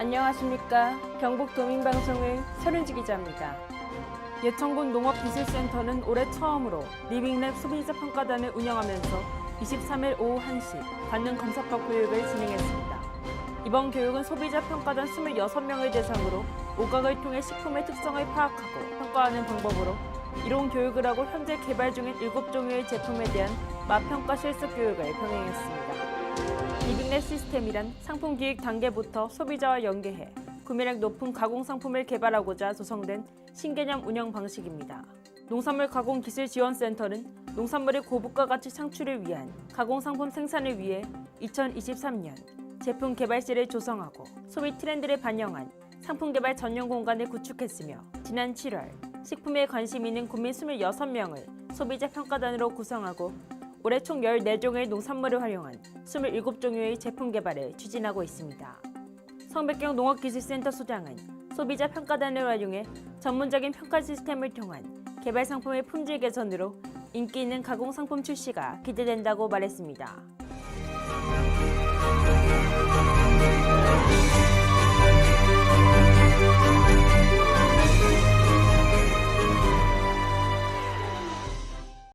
안녕하십니까. 경북 도민방송의 서른지 기자입니다. 예천군 농업기술센터는 올해 처음으로 리빙랩 소비자 평가단을 운영하면서 23일 오후 1시 관능 검사법 교육을 진행했습니다. 이번 교육은 소비자 평가단 26명을 대상으로 오각을 통해 식품의 특성을 파악하고 평가하는 방법으로 이론 교육을 하고 현재 개발 중인 7종류의 제품에 대한 맛평가 실습 교육을 병행했습니다. 리빙랩 시스템이란 상품 기획 단계부터 소비자와 연계해 구매력 높은 가공 상품을 개발하고자 조성된 신개념 운영 방식입니다. 농산물 가공 기술 지원 센터는 농산물의 고부가 가치 창출을 위한 가공 상품 생산을 위해 2023년 제품 개발실을 조성하고 소비 트렌드를 반영한 상품 개발 전용 공간을 구축했으며 지난 7월 식품에 관심 있는 국민 26명을 소비자 평가단으로 구성하고 올해 총 14종의 농산물을 활용한 27종류의 제품 개발을 추진하고 있습니다. 성백경 농업기술센터 소장은 소비자 평가단을 활용해 전문적인 평가 시스템을 통한 개발 상품의 품질 개선으로 인기 있는 가공 상품 출시가 기대된다고 말했습니다.